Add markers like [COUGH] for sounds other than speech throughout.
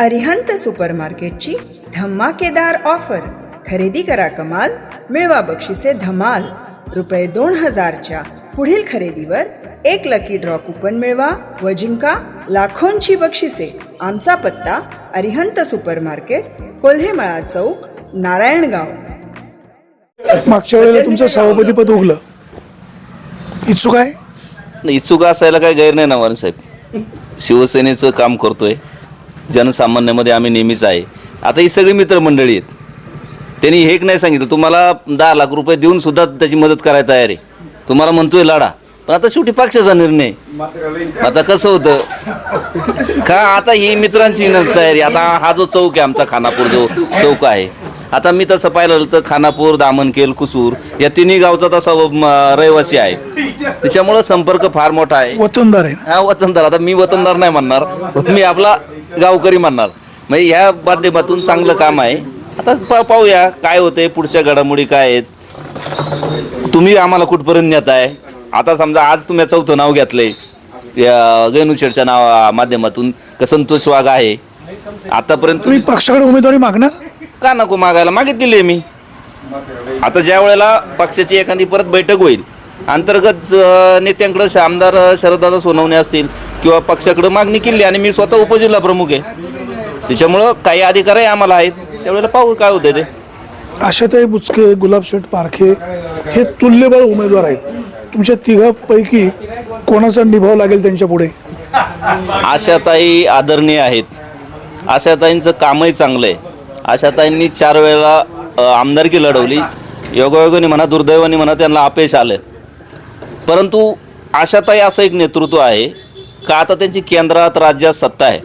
अरिहंत सुपरमार्केटची धमाकेदार ऑफर. खरेदी करा कमाल मिळवा बक्षिसे धमाल. रुपये दोन हजारच्या पुढील खरेदीवर एक लकी ड्रॉ कुपन मिळवा व जिंका लाखोंची बक्षिसे. आमचा पत्ता अरिहंत सुपरमार्केट कोल्हेमळा चौक नारायणगाव. मागच्या वेळेला तुमचं सभापतीपद उगलं इच्छुक आहे? नाही, इच्छुक असायला काही गैर नाही ना वारन साहेब. शिवसेनेचं काम करतोय. जनसामान्यामध्ये आम्ही नेहमीच आहे. आता ही सगळी मित्रमंडळी आहेत. त्यांनी हे एक नाही सांगितलं तुम्हाला दहा लाख रुपये देऊन सुद्धा त्याची मदत करायला तयार आहे. तुम्हाला म्हणतोय लाडा पण आता शेवटी पक्षाचा निर्णय. आता कसं होतं का आता ही मित्रांची तयारी आता हा जो चौक आहे आमचा खानापूर जो चौक आहे. आता मी तसं पाहिलं तर खानापूर दामनकेल कुसूर या तिन्ही गावचा तसा रहिवासी आहे. त्याच्यामुळं संपर्क फार मोठा आहे. वतनदार आहे. हा वतनदार. आता मी वतनदार नाही म्हणणार. मी आपला गावकरी म्हणणार. म्हणजे ह्या माध्यमातून चांगलं काम आहे. आता पा पाहूया काय होतंय पुढच्या घडामोडी काय आहेत. तुम्ही आम्हाला कुठपर्यंत नेताय? आता समजा आज तुम्ही चौथं नाव घेतलंय. या गणुशेडच्या नावा माध्यमातून का संतोष वाघ आहे? आतापर्यंत तुम्ही पक्षाकडे उमेदवारी मागणार? का नको मागायला? मागितलेली आहे मी. आता ज्या वेळेला पक्षाची एखादी परत बैठक होईल अंतर्गत अं, नेत्यांकडं श- आमदार अं, शरददादा सोनवणे असतील किंवा पक्षाकडं मागणी केली आणि मी स्वतः उपजिल्हा प्रमुख आहे. त्याच्यामुळं काही अधिकारही आम्हाला आहेत. त्यावेळेला पाहू काय होतं ते. आशाताई बुचके गुलाबशेठ पारखे हे तुल्यबळ उमेदवार आहेत. तुमच्या तिघापैकी कोणाचा निभाव लागेल त्यांच्या पुढे? आशाताई आदरणीय आहेत. आशाताईंचं कामही चांगलं आहे आशाताईंनी चार वेळेला आमदारकी लढवली. योगायोगाने म्हणा दुर्दैवाने म्हणा त्यांना अपयश आलं. परंतु आशाताई असं एक नेतृत्व आहे. का आता त्यांची केंद्रात राज्यात सत्ता आहे?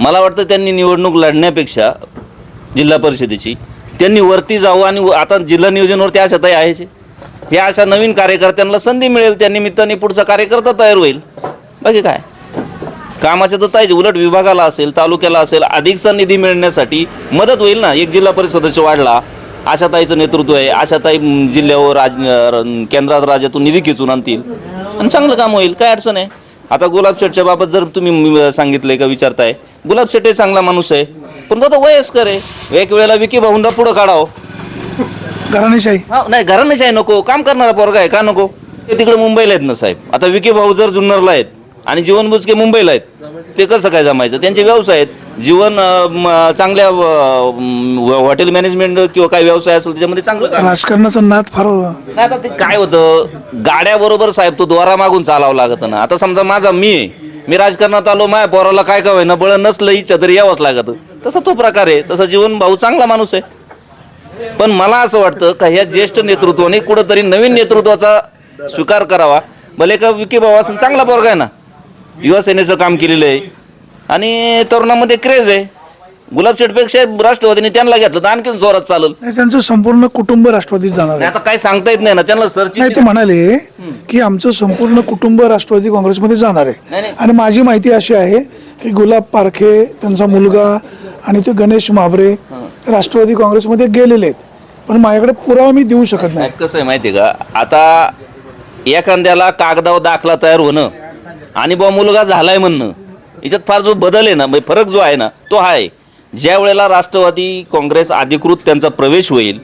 मला वाटतं त्यांनी निवडणूक लढण्यापेक्षा जिल्हा परिषदेची त्यांनी वरती जावं आणि व- आता जिल्हा नियोजनवरती आशाताई आहेच या अशा नवीन कार्यकर्त्यांना संधी मिळेल त्या निमित्ताने पुढचा कार्यकर्ता तयार होईल. बाकी काय? कामाच्या तर ताईच उलट विभागाला असेल तालुक्याला असेल अधिकचा निधी मिळण्यासाठी मदत होईल ना? एक जिल्हा परिषद सदस्य वाढला आशाताईचं नेतृत्व आहे आशाताई जिल्ह्यावर राज र- केंद्रात राज्यातून निधी खेचून आणतील. आणि चांगलं काम होईल काय अडचण आहे? आता गुलाब शेठच्या बाबत जर तुम्ही सांगितलंय का विचारताय गुलाब शेठ हे चांगला माणूस आहे पण तो आता वयस्कर आहे. एक वेळेला विकी भाऊंना पुढं काढावं. घराणेशाही. हा नाही घरानेच आहे नको. काम करणारा पोरगा आहे का नको? ते तिकडे मुंबईला आहेत ना साहेब. आता विके भाऊ जर जुन्नरला आहेत आणि जीवन बुचके मुंबईला आहेत ते कसं काय जमायचं? त्यांचे व्यवसाय आहेत. जीवन म, चांगल्या अं, हॉटेल मॅनेजमेंट किंवा काही व्यवसाय असेल त्याच्यामध्ये चांगलं काम. राजकारणाचा नाद फार नाही आता ते काय होतं? गाड्याबरोबर साहेब तो द्वारा मागून चालावं लागतं ना. आता समजा माझा मी आहे. मी राजकारणात आलो माझ्या पोराला काय काय ना बळ नसलं इच्छा तरी यावंच लागत. तसा तो प्रकार आहे. तसा जीवन भाऊ चांगला माणूस आहे. पण मला असं वाटतं का ह्या ज्येष्ठ नेतृत्वाने कुठंतरी नवीन नेतृत्वाचा स्वीकार करावा. भले का विकी भाऊ असं चांगला पोरगा आहे ना. युवा सेनेचं काम केलेलं आहे. आणि तरुणामध्ये क्रेज आहे. गुलाब शेठपेक्षा राष्ट्रवादीने त्यांना घेतलं तर आणखीन जोरात चालेल. नाही त्यांचं संपूर्ण कुटुंब राष्ट्रवादीत जाणार आहे. आता काय सांगता येत नाही ना त्यांना नाही ते म्हणाले की आमचं संपूर्ण कुटुंब राष्ट्रवादी काँग्रेसमध्ये जाणार नाही, आहे. नाही. आणि माझी माहिती अशी आहे की गुलाब पारखे त्यांचा मुलगा आणि ते गणेश माबरे राष्ट्रवादी काँग्रेसमध्ये गेलेले आहेत. पण माझ्याकडे पुरावा मी देऊ शकत नाही. कसं आहे माहिती आहे का? आता एखाद्याला कागदावर दाखला तयार होणं आणि बा मुलगा झालाय म्हणणं. याच्यात फार जो बदल आहे ना म्हणजे फरक जो आहे ना तो हा आहे. ज्या वेळेला राष्ट्रवादी काँग्रेस अधिकृत त्यांचा प्रवेश होईल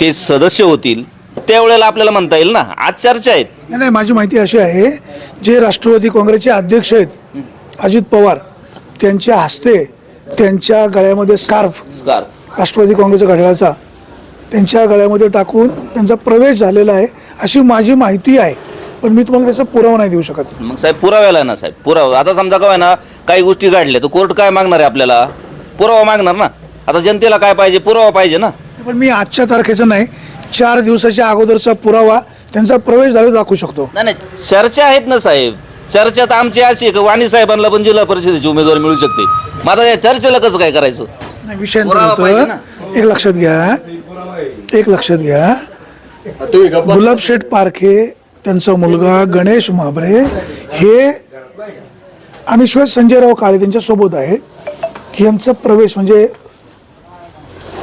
ते सदस्य होतील त्यावेळेला आपल्याला म्हणता येईल ना आज चर्चा आहेत. नाही नाही माझी माहिती अशी आहे जे राष्ट्रवादी काँग्रेसचे अध्यक्ष आहेत अजित पवार त्यांच्या हस्ते त्यांच्या गळ्यामध्ये स्कार्फ स्कार्फ राष्ट्रवादी काँग्रेसच्या घड्याळाचा त्यांच्या गळ्यामध्ये टाकून त्यांचा प्रवेश झालेला आहे अशी माझी माहिती आहे. पण मी तुम्हाला त्याचा पुरावा नाही देऊ शकत. मग साहेब पुराव्याला आहे ना साहेब पुरावा. आता समजा काय ना काही गोष्टी घडल्या तर कोर्ट काय मागणार आहे आपल्याला? पुरावा मागणार ना? आता जनतेला काय पाहिजे? पुरावा पाहिजे ना? पण मी आजच्या तारखेचं नाही चार दिवसाच्या अगोदरचा पुरावा त्यांचा प्रवेश झाला दाखवू शकतो. नाही नाही चर्चा आहेत ना साहेब. चर्चा तर आमची अशी आहे की वाणी साहेबांना पण जिल्हा परिषदेची उमेदवार मिळू शकते. मग आता या चर्चेला कसं काय करायचं? नाही विषयांतर पुरावा पाहिजे होतं एक लक्षात घ्या. एक लक्षात घ्या. गुलाब शेठ पारखे त्यांचा मुलगा गणेश महाबरे हे आणि शिवाय संजयराव काळे त्यांच्यासोबत आहे. की यांचा प्रवेश म्हणजे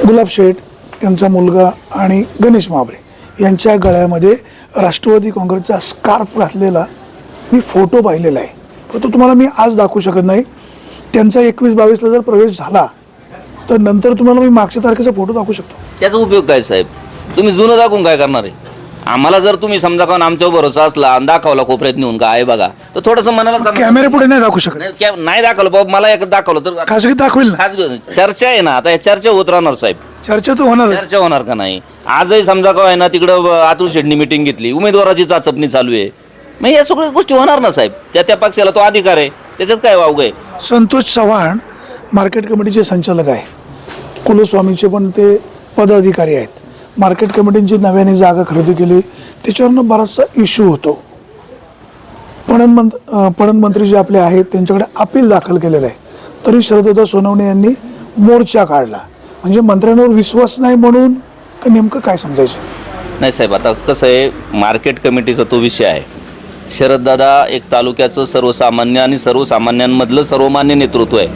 गुलाब शेठ त्यांचा मुलगा आणि गणेश महाबरे यांच्या गळ्यामध्ये राष्ट्रवादी काँग्रेसचा स्कार्फ घातलेला मी फोटो पाहिलेला आहे. पण तो तुम्हाला मी आज दाखवू शकत नाही. त्यांचा एकवीस बावीसला जर प्रवेश झाला तर नंतर तुम्हाला मी मागच्या तारखेचा फोटो दाखवू शकतो. त्याचा उपयोग काय साहेब? तुम्ही जुनं दाखवून काय करणार आहे? आम्हाला जर तुम्ही समजा का आमच्यावर भरोसा असला आणि दाखवला कोपऱ्यात नेऊन का आहे बघा. तर थोडंसं मनाला कॅमेरे पुढे नाही दाखवू शकत. नाही, दाखवलं बाबा मला एक दाखवलं तर खासगी दाखवेल ना? खास चर्चा आहे ना आता या चर्चा होत राहणार साहेब. चर्चा तर होणारच. चर्चा होणार का नाही? आजही समजा का आहे ना तिकडं ब- अतुल शेडनी मिटिंग घेतली उमेदवाराची चाचपणी चालू आहे. मग या सगळ्या गोष्टी होणार ना साहेब? त्या त्या पक्षाला तो अधिकार आहे. त्याच्यात काय वावग आहे? संतोष चव्हाण मार्केट कमिटीचे संचालक आहे. कुलस्वामीचे पण ते पदाधिकारी आहेत. मार्केट कमिटींची नव्याने जागा खरेदी केली. त्याच्यावरनं बराचसा इश्यू होतो. पणन मंत पणन मंत्री जे आपले आहेत त्यांच्याकडे अपील दाखल केलेलं आहे. तरी शरदत्ता सोनवणे यांनी मोर्चा काढला. म्हणजे मंत्र्यांवर विश्वास नाही म्हणून का नेमकं काय समजायचं? नाही साहेब आता कसं आहे मार्केट कमिटीचा तो विषय आहे. शरददादा एक तालुक्याचं सर्वसामान्य आणि सर्वसामान्यांमधलं सर्वमान्य नेतृत्व आहे.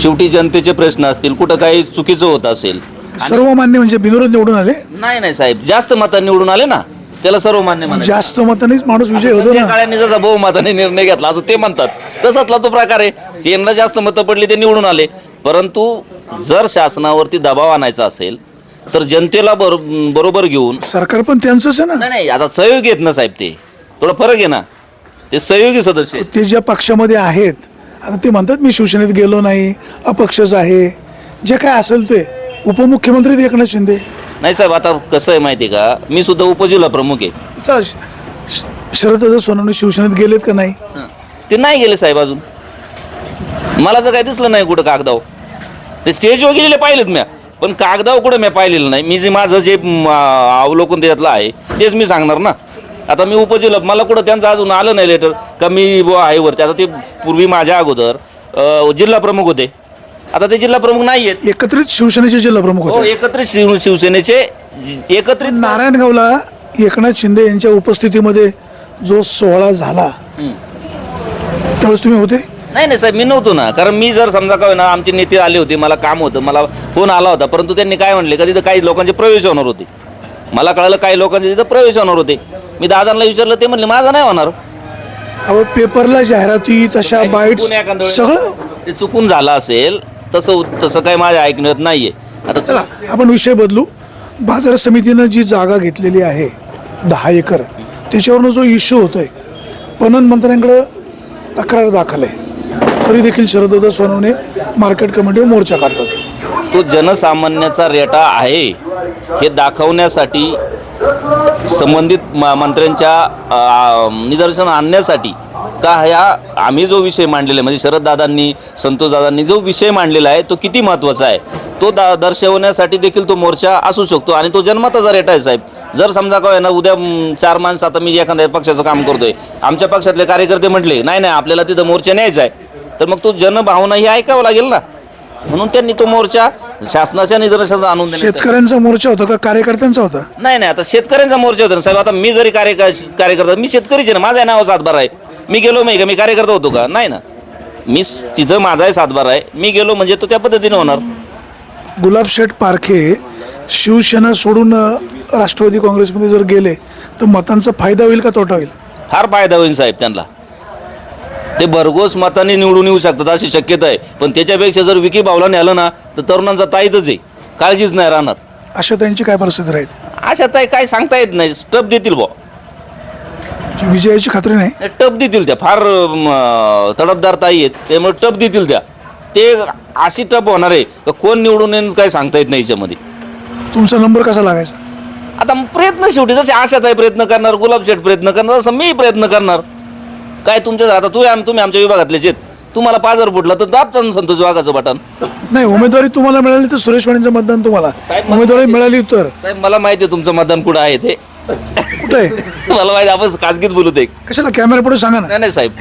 शेवटी जनतेचे प्रश्न असतील कुठं काही चुकीचं होत असेल सर्वमान्य म्हणजे बिनविरोध निवडून आले? नाही नाही साहेब. जास्त मतं निवडून आले ना. त्याला सर्वमान्य म्हणायचं. जास्त मतानेच माणूस विजय होतो संजय ना. काळ्यांनी जसा बहुमताने निर्णय घेतला असं ते म्हणतात. तसातला तो प्रकार आहे. त्यांना जास्त मतं पडली ते निवडून आले. परंतु जर शासनावरती दबाव आणायचा असेल तर जनतेला बरो बरोबर घेऊन सरकार पण त्यांचंच आहे ना. नाही नाही आता सहयोगी आहेत ना साहेब ते. थोडा फरक आहे ना. ते सहयोगी सदस्य आहेत. ते ज्या पक्षामध्ये आहेत आता ते म्हणतात मी शिवसेनेत गेलो नाही अपक्षच आहे. जे काय असेल ते. उपमुख्यमंत्री एकनाथ शिंदे. नाही साहेब आता कसं आहे माहिती आहे का? मी सुद्धा उपजिल्हा प्रमुख आहे. चला श- श- शरददादा सोनवणे शिवसेनेत गेलेत का नाही. ते नाही गेले साहेब अजून. मला तर काही दिसलं नाही कुठं कागदाव ते स्टेजवर गेलेले पाहिलेत म्या. पण कागदाव कुठं मी पाहिलेलं नाही. मी जे माझं जे म, अवलोकन त्याच्यातलं आहे तेच मी सांगणार ना. आता मी उपजिल्हा मला कुठं त्यांचं अजून आलं नाही लेटर का मी बुवा आहे वरती आता ते पूर्वी माझ्या अगोदर अ, जिल्हा प्रमुख होते. आता ते जिल्हा प्रमुख नाही आहेत एकत्रित शिवसेनेचे जिल्हा प्रमुख हो होते एकत्रित शिव शिवसेनेचे एकत्रित नारायणगावला एकनाथ शिंदे यांच्या उपस्थितीमध्ये जो सोहळा झाला त्यावेळेस तुम्ही होते? नाही नाही साहेब मी नव्हतो ना. कारण मी जर समजा काय ना आमचे नेते आले होते मला काम होतं मला फोन आला होता परंतु त्यांनी काय म्हणले का तिथं काही लोकांचे प्रवेश होणार होते. मला कळलं काही लोकांचे तिथं प्रवेश होणार होते. मी दादांना विचारलं ते म्हणले माझा नाही होणार. अहो पेपरला जाहिराती तशा वेळेस सगळं ते चुकून झालं असेल तसं तसं काही माझ्या ऐकण्यात नाहीये. आता चला आपण विषय बदलू. बाजार समितीनं जी जागा घेतलेली आहे दहा एकर त्याच्यावरनं जो इश्यू होतोय पणन मंत्र्यांकडं तक्रार दाखल आहे. तरी देखील शरदत्ता सोनवणे मार्केट कमिटीवर मोर्चा काढतात. तो जनसामान्याचा रेटा आहे हे दाखवण्यासाठी संबंधित मंत्र्यांच्या निदर्शन आणण्यासाठी का ह्या आम्ही जो विषय मांडलेला आहे म्हणजे शरददादांनी संतोषदादांनी जो विषय मांडलेला आहे तो किती महत्त्वाचा आहे? तो दा दर्शवण्यासाठी देखील तो मोर्चा असू शकतो आणि तो जन्मताचा रेटा आहे साहेब जर समजा काय ना उद्या चार माणसं आता मी एखाद्या पक्षाचं काम करतोय आमच्या पक्षातले कार्यकर्ते म्हटले नाही नाही आपल्याला तिथं मोर्चा न्यायचा आहे. तर मग तो जनभावना ही ऐकावं लागेल ना? म्हणून त्यांनी तो मोर्चा शासनाच्या निदर्शनात आणून शेतकऱ्यांचा मोर्चा होता का कार्यकर्त्यांचा होता? नाही नाही आता शेतकऱ्यांचा मोर्चा होता ना साहेब आता मी जरी कार्य कार्यकर्ता मी शेतकरीच आहे ना माझा नाव सातबार आहे. मी गेलो नाही का मी कार्यकर्ता होतो का? नाही ना. मी तिथं माझाही सातबार आहे. मी गेलो म्हणजे तो त्या पद्धतीने होणार. गुलाबशेठ पारखे शिवसेना सोडून राष्ट्रवादी काँग्रेसमध्ये जर गेले तर मतांचा फायदा होईल का तोटा होईल? फार फायदा होईल साहेब त्यांना. ते भरघोस मताने निवडून येऊ शकतात अशी शक्यता आहे. पण त्याच्यापेक्षा जर विकी भावला नेलं ना तर तरुणांचा ताईतच आहे. काळजीच नाही राहणार. अशा त्यांची काय परिस्थिती राहील? अशा ताई काय सांगता येत नाही. टप देतील बुवा. जी विजयाची खात्री नाही. टप देतील त्या. फार म, तडफदार ताई आहेत. त्यामुळे टप देतील त्या. ते अशी टप होणार आहे का कोण निवडून येईल काय सांगता येत नाही याच्यामध्ये. तुमचा नंबर कसा लागायचा? आता मग प्रयत्न शेवटी जसे आशाताई प्रयत्न करणार गुलाबशेठ प्रयत्न करणार तसं मी प्रयत्न करणार. काय तुमच्या आता तू आम- तुम्ही आमच्या विभागातलेच आहेत. तुम्हाला पाजर फुटला तर दाबता संतोष वाघाचं बटन. नाही उमेदवारी तुम्हाला मिळाली तर सुरेश वाणींचं मतदान तुम्हाला. साहेब, मला उमेदवारी मिळाली तर. साहेब मला माहिती आहे तुमचं मतदान कुठं आहे ते. कुठे? आहे? मला माहिती आपण खाजगीत बोलू ते कशाला कॅमेरा पुढे सांगा ना. नाही नाही साहेब.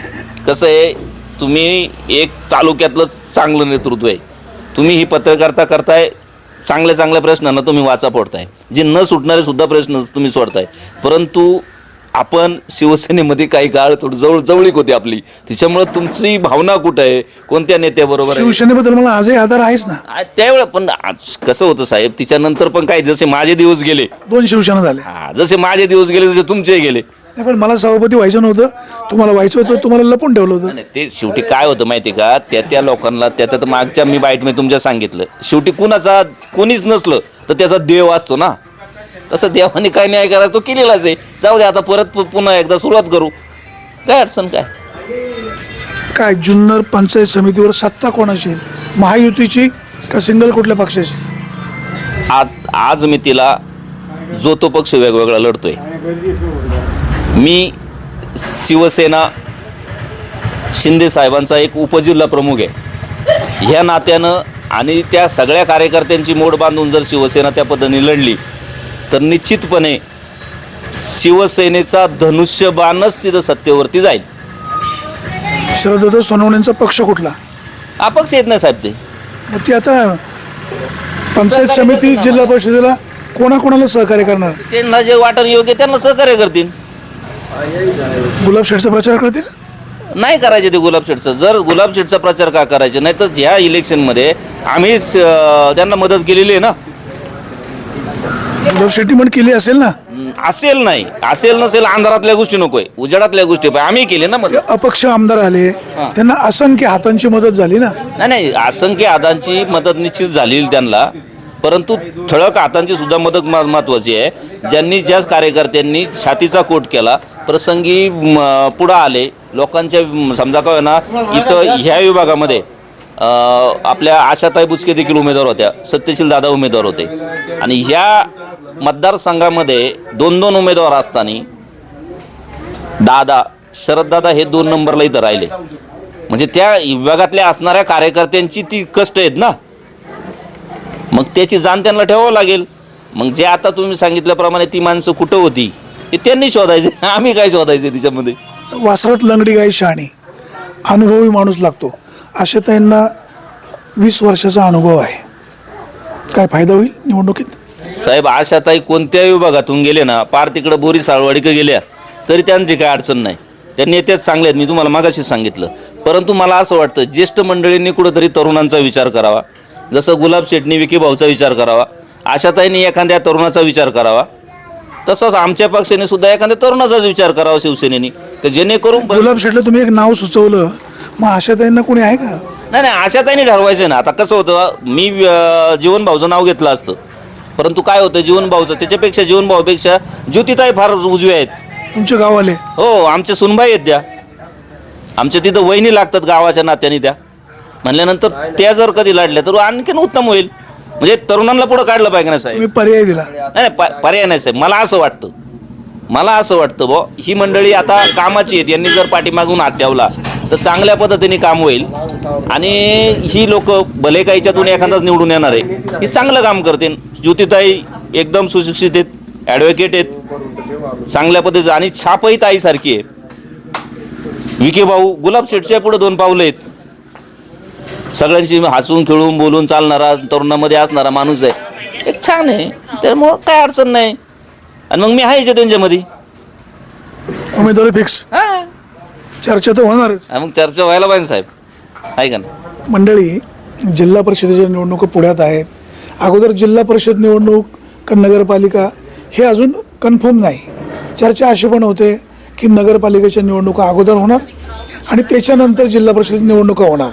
कसं आहे तुम्ही एक तालुक्यातलं चांगलं नेतृत्व आहे. तुम्ही ही पत्रकारिता करताय चांगल्या चांगल्या प्रश्नांना तुम्ही वाचा फोडताय. जे न सुटणारे सुद्धा प्रश्न तुम्ही सोडताय. परंतु आपण शिवसेनेमध्ये काही काळ थोडी जवळ जवळीक होती आपली. त्याच्यामुळं तुमची भावना कुठं आहे? कोणत्या नेत्याबरोबर आहे? शिवसेनेबद्दल मला आजही आधार आहेच ना. आ, त्यावेळेला पण आज कसं होतं साहेब? तिच्यानंतर पण काही जसे माझे दिवस गेले. दोन शिवसेना झाले. हा जसे माझे दिवस गेले तसे तुमचे गेले. नाही, पण मला सभापती व्हायचं नव्हतं. तुम्हाला व्हायचं होतं तुम्हाला लपून ठेवलं होतं. ते शेवटी काय होतं माहिती का? त्या त्या लोकांना त्या त्या मागच्या मी बाईट मी तुमच्या सांगितलं. शेवटी कुणाचा कोणीच नसलं तर त्याचा देव असतो ना. तसं देवाने काय न्याय करायचा तो केलेलाच आहे. जाऊ दे आता परत पु- पुन्हा एकदा सुरुवात करू. काय अडचण काय? काय जुन्नर पंचायत समितीवर सत्ता कोणाची आहे? महायुतीची का सिंगल कुठल्या पक्षाची? आज आज मी तिला जो तो पक्ष वेगवेगळा लढतोय. मी शिवसेना शिंदे साहेबांचा एक उपजिल्हा प्रमुख आहे. ह्या नात्यानं आणि त्या सगळ्या कार्यकर्त्यांची मोड बांधून जर शिवसेना त्या पद्धतीने लढली तर निश्चितपणे शिवसेनेचा धनुष्यबाणच तिथं सत्तेवरती जाईल. शरदत्त सोनवणेंचा पक्ष कुठला? अपक्ष येत नाही साहेब ते. मग ती आता पंचायत समिती जिल्हा परिषदेला कोणाकोणाला सहकार्य करणार? त्यांना जे वाटण योग्य त्यांना सहकार्य करतील. गुलाब शेठचा प्रचार करतील? नाही करायचे ते गुलाब शेठचं. जर गुलाब शेठचा प्रचार का करायचे? नाही तर ह्या इलेक्शनमध्ये आम्ही स- त्यांना मदत केलेली आहे ना. गुलाब शेट्टी पण केली असेल ना? असेल नाही. असेल नसेल अंधारातल्या गोष्टी नकोय. उजेडातल्या गोष्टी पाहिजे आम्ही केले ना ते मदत अपक्ष आमदार आले. त्यांना असंख्य हातांची मदत झाली ना? नाही नाही असंख्य हातांची मदत निश्चित झालेली त्यांना. परंतु ठळक हातांची सुद्धा मदत मा- महत्त्वाची आहे. ज्यांनी ज्या कार्यकर्त्यांनी छातीचा कोट केला प्रसंगी म, पुढं आले. लोकांच्या म, समजा काय ना इथं ह्या विभागामध्ये अ, आपल्या आशाताई बुचके देखील उमेदवार होत्या. सत्यशील दादा उमेदवार होते. आणि ह्या मतदारसंघामध्ये दोन दोन उमेदवार असताना दादा शरददादा हे दोन नंबरला इथं राहिले. म्हणजे त्या विभागातल्या असणाऱ्या कार्यकर्त्यांची ती कष्ट आहेत ना? मग त्याची जाण त्यांना ठेवावं लागेल. मग जे आता तुम्ही सांगितल्याप्रमाणे ती माणसं कुठं होती ते त्यांनी शोधायचे. [LAUGHS] आम्ही काय शोधायचे तिच्यामध्ये वासरात लंगडी गाई शहाणी अनुभवी माणूस लागतो. आशाताईंना वीस वर्षाचा अनुभव आहे. काय फायदा होईल निवडणुकीत? साहेब आशाताई कोणत्याही विभागातून गेले ना पार तिकडं बोरी साळवाडीकडे गेल्या तरी त्यांची काय अडचण नाही. त्या नेतेच चांगले आहेत मी तुम्हाला मागाशी सांगितलं. परंतु मला असं वाटतं ज्येष्ठ मंडळींनी कुठंतरी तरुणांचा विचार करावा. जसं गुलाब शेटनी विकी भाऊचा विचार करावा. आशाताईंनी एखाद्या तरुणाचा विचार करावा. तसंच आमच्या पक्षाने सुद्धा एखाद्या तरुणाचाच विचार करावा शिवसेनेनी. तर जेणेकरून गुलाब शेठला तुम्ही एक नाव सुचवलं मग आशाताईंना कोणी आहे का? नाही नाही आशाताईंनी ठरवायचं ना. आता कसं होतं मी जीवन भाऊचं नाव घेतलं असतं. परंतु काय होतं जीवन भाऊचं त्याच्यापेक्षा जीवन भाऊपेक्षा ज्योतिताई फार उजवे आहेत. तुमचे गाववाले? हो आमच्या सुनबाई आहेत त्या. आमच्या तिथं वहिनी लागतात गावाच्या नात्याने त्या. म्हणल्यानंतर त्या जर कधी लढल्या तर आणखीन उत्तम होईल. म्हणजे तरुणांना पुढं काढलं पाहिजे ना साहेब. तुम्ही पर्याय दिला. नाही नाही पर्याय नाही साहेब. मला असं वाटतं. मला असं वाटतं बो ही मंडळी आता कामाची आहेत. यांनी जर पाठीमागून हात ठेवला तर चांगल्या पद्धतीने काम होईल. आणि ही लोक भले काहीच्यातून एखादाच निवडून येणार आहे ही चांगलं काम करते ज्योतिताई एकदम सुशिक्षित आहेत ॲडव्होकेट आहेत चांगल्या पद्धतीचं आणि छापही ताईसारखी आहे. विखे भाऊ गुलाब शेटच्या पुढे दोन पावलं आहेत. सगळ्यांशी हसून खेळून बोलून चालणारा तरुणामध्ये असणारा माणूस आहे. एक छान आहे. त्यामुळं काय अडचण नाही. आणि मग मी आहेच त्यांच्यामध्ये. उमेदवारी फिक्स हा. चर्चा तर होणारच. मग चर्चा व्हायला पाहिजे साहेब. आहे का ना मंडळी जिल्हा परिषदेच्या निवडणुका पुढ्यात आहेत. अगोदर जिल्हा परिषद निवडणूक का नगरपालिका हे अजून कन्फर्म नाही. चर्चा अशी पण होते की नगरपालिकेच्या निवडणुका अगोदर होणार आणि त्याच्यानंतर जिल्हा परिषद निवडणुका होणार.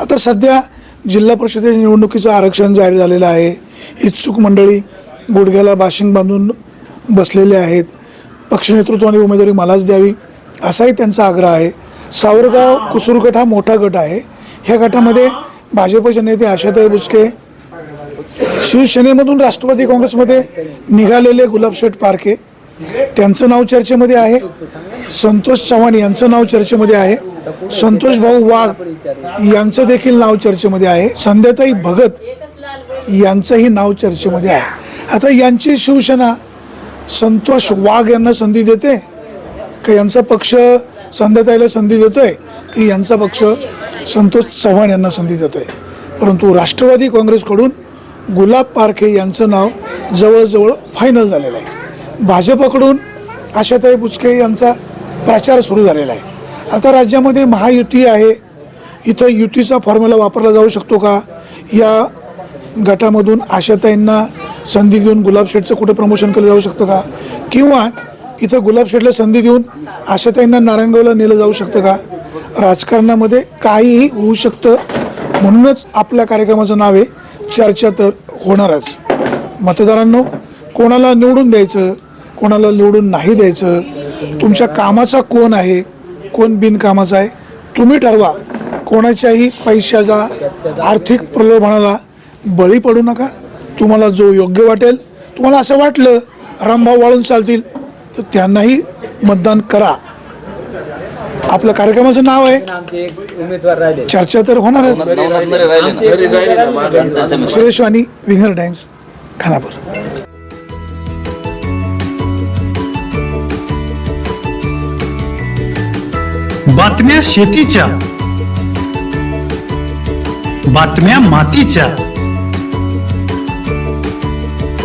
आता सध्या जिल्हा परिषदेच्या निवडणुकीचं आरक्षण जाहीर झालेलं आहे. इच्छुक मंडळी गुडघ्याला बाशिंग बांधून बसलेले आहेत. पक्षनेतृत्वाने उमेदवारी मलाच द्यावी. असाही त्यांचा आग्रह आहे. सावरगाव कुसूर गट हा मोठा गट आहे. ह्या गटामध्ये भाजपचे नेते आशाताई बुचके शिवसेनेमधून राष्ट्रवादी काँग्रेसमध्ये निघालेले गुलाबशेठ पारखे त्यांचं नाव चर्चेमध्ये आहे. संतोष चव्हाण यांचं नाव चर्चेमध्ये आहे. संतोष भाऊ वाघ यांचं देखील नाव चर्चेमध्ये आहे. संध्याताई भगत यांचंही नाव चर्चेमध्ये आहे. आता यांची शिवसेना संतोष वाघ यांना संधी देते. का यांचा पक्ष संध्याताईला संधी देतोय की यांचा पक्ष संतोष चव्हाण यांना संधी देतोय. परंतु राष्ट्रवादी काँग्रेसकडून गुलाब पारखे यांचं नाव जवळजवळ फायनल झालेलं आहे. भाजपकडून आशाताई बुचके यांचा प्रचार सुरू झालेला आहे. आता राज्यामध्ये महायुती आहे. इथं युतीचा फॉर्म्युला वापरला जाऊ शकतो का? या गटामधून आशाताईंना संधी घेऊन गुलाब शेठचं कुठं प्रमोशन केलं जाऊ शकतं का? किंवा इथं गुलाबशेठला संधी देऊन आशाताईंना नारायणगावला नेलं जाऊ शकतं का? राजकारणामध्ये काहीही होऊ शकतं. म्हणूनच आपल्या कार्यक्रमाचं नाव आहे चर्चा तर होणारच. मतदारांनो कोणाला निवडून द्यायचं कोणाला निवडून नाही द्यायचं तुमच्या कामाचा कोण आहे कोण बिनकामाचा आहे तुम्ही ठरवा. कोणाच्याही पैशाचा आर्थिक प्रलोभनाला बळी पडू नका. तुम्हाला जो योग्य वाटेल तुम्हाला असं वाटलं रामभाऊ वाळून चालतील. तर त्यांनाही मतदान करा. आपल्या कार्यक्रमाचं नाव आहे. चर्चा तर होणारच. Suresh Wani winger times Khanapur. बातम्या शेतीच्या. बातम्या मातीच्या.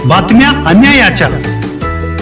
बातम्या अन्यायाच्या.